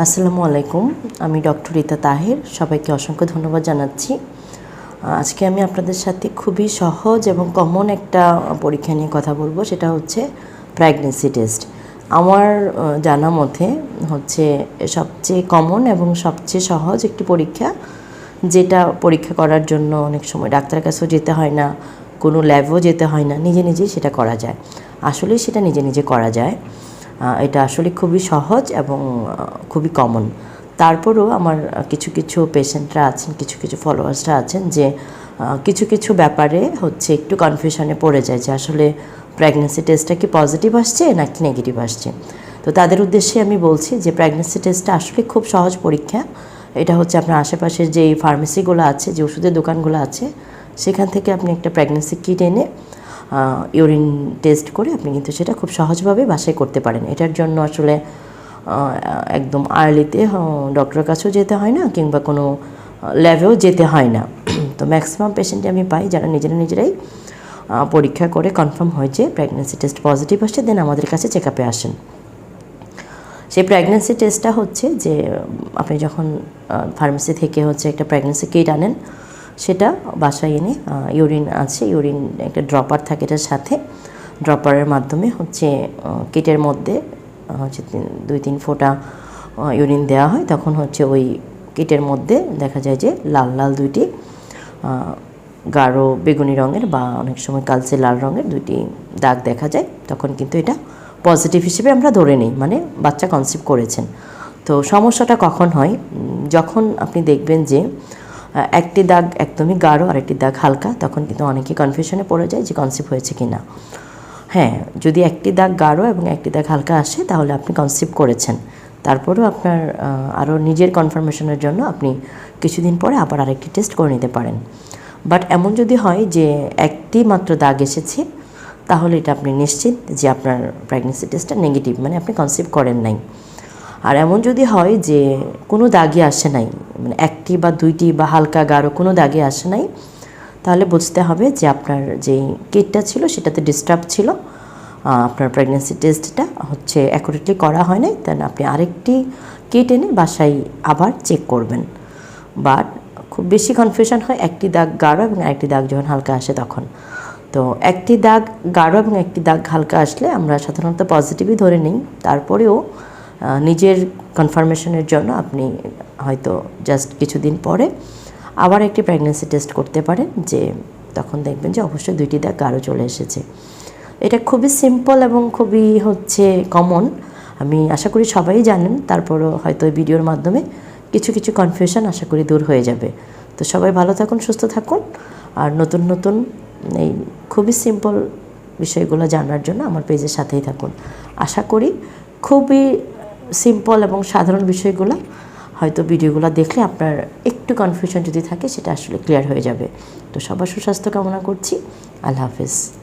আসসালামু আলাইকুম, আমি ডক্টর রীতা তাহের, সবাইকে অসংখ্য ধন্যবাদ জানাচ্ছি। আজকে আমি আপনাদের সাথে খুবই সহজ এবং কমন একটা পরীক্ষা নিয়ে কথা বলব, সেটা হচ্ছে প্রেগনেন্সি টেস্ট আমার জানা মতে হচ্ছে সবচেয়ে কমন এবং সবচেয়ে সহজ একটি পরীক্ষা, যেটা পরীক্ষা করার জন্য অনেক সময় ডাক্তারের কাছেও যেতে হয় না, কোনো ল্যাবও যেতে হয় না, নিজে নিজেই সেটা করা যায়। আসলেই সেটা নিজে নিজে করা যায়। এটা আসলে খুবই সহজ এবং খুবই কমন তারপরেও আমার কিছু কিছু পেশেন্টরা আছেন, কিছু কিছু ফলোয়ার্সরা আছেন যে কিছু কিছু ব্যাপারে হচ্ছে একটু কনফিউশনে পড়ে যায় যে আসলে প্রেগনেন্সি টেস্টটা কি পজিটিভ আসছে নাকি নেগেটিভ আসছে। তো তাদের উদ্দেশ্যে আমি বলছি যে প্রেগনেন্সি টেস্টটা আসলে খুব সহজ পরীক্ষা। এটা হচ্ছে আপনার আশেপাশের যে ফার্মেসিগুলো আছে, যে ওষুধের দোকানগুলো আছে, সেখান থেকে আপনি একটা প্রেগনেন্সি কিট এনে ইউরিন টেস্ট করে আপনি কিন্তু সেটা খুব সহজভাবে বাসায় করতে পারেন। এটার জন্য আসলে একদম আর্লিতে ডক্টরের কাছেও যেতে হয় না, কিংবা কোনো ল্যাবেও যেতে হয় না। তো ম্যাক্সিমাম পেশেন্টই আমি পাই যারা নিজেরা নিজেরাই পরীক্ষা করে কনফার্ম হয়েছে প্রেগনেন্সি টেস্ট পজিটিভ আসছে দেন আমাদের কাছে চেক আপে আসেন। সেই প্রেগনেন্সি টেস্টটা হচ্ছে যে, আপনি যখন ফার্মেসি থেকে হচ্ছে একটা প্রেগনেন্সি কিট আনেন সেটা বাসায় এনে ইউরিন আছে ইউরিন একটা ড্রপার থাকে এটার সাথে। ড্রপারের মাধ্যমে হচ্ছে কিটের মধ্যে হচ্ছে দুই, তিন ফোঁটা ইউরিন দেওয়া হয়। তখন হচ্ছে ওই কিটের মধ্যে দেখা যায় যে লাল লাল দুইটি গাঢ় বেগুনি রঙের বা অনেক সময় কালচে লাল রঙের দুইটি দাগ দেখা যায়। তখন কিন্তু এটা পজিটিভ হিসেবে আমরা ধরে নিই মানে বাচ্চা কনসিভ করেছেন। তো সমস্যাটা কখন হয়? যখন আপনি দেখবেন যে একটি দাগ একদমই গাঢ় আর একটি দাগ হালকা, তখন কিন্তু অনেকে কনফিউশনে পড়ে যায় যে কনসিভ হয়েছে কি না হ্যাঁ যদি একটি দাগ গাঢ় এবং একটি দাগ হালকা আসে, তাহলে আপনি কনসিভ করেছেন। তারপরেও আপনার আরও নিজের কনফার্মেশনের জন্য আপনি কিছুদিন পরে আবার আরেকটি টেস্ট করে নিতে পারেন। বাট এমন যদি হয় যে একটি মাত্র দাগ এসেছে, তাহলে এটা আপনি নিশ্চিত যে আপনার প্রেগনেন্সি টেস্টটা নেগেটিভ মানে আপনি কনসিভ করেন নাই। আর এমন যদি হয় যে কোনো দাগই আসে নাই মানে একটি বা দুইটি বা হালকা গাঢ় কোনো দাগই আসে নাই, তাহলে বুঝতে হবে যে আপনার যেই কিটটা ছিল সেটাতে ডিস্টার্ব ছিল। আপনার প্রেগনেন্সি টেস্টটা হচ্ছে অ্যাকুরেটলি করা হয় নাই তাহলে আপনি আরেকটি কিট এনে বাসায় আবার চেক করবেন। বাট খুব বেশি কনফিউশন হয় একটি দাগ গাঢ় এবং একটি দাগ যখন হালকা আসে তখন। তো একটি দাগ গাঢ় এবং একটি দাগ হালকা আসলে আমরা সাধারণত পজিটিভই ধরে নিই, তারপরেও নিজের কনফার্মেশনের জন্য আপনি হয়তো জাস্ট কিছুদিন পরে আবার একটি প্রেগনেন্সি টেস্ট করতে পারেন, যে তখন দেখবেন যে অবশ্যই দুইটি দাগ গাঢ় চলে এসেছে। এটা খুবই সিম্পল এবং খুবই হচ্ছে কমন আমি আশা করি সবাই জানেন, তারপরও হয়তো এই ভিডিওর মাধ্যমে কিছু কিছু কনফিউশন আশা করি দূর হয়ে যাবে। তো সবাই ভালো থাকুন, সুস্থ থাকুন। আর নতুন নতুন এই খুবই সিম্পল বিষয়গুলো জানার জন্য আমার পেজের সাথেই থাকুন। আশা করি খুবই সিম্পল এবং সাধারণ বিষয়গুলো, হয়তো ভিডিওগুলো দেখলে আপনার একটু কনফিউশন যদি থাকে, সেটা আসলে ক্লিয়ার হয়ে যাবে। তো সবার সুস্বাস্থ্য কামনা করছি। আল্লাহ হাফিজ।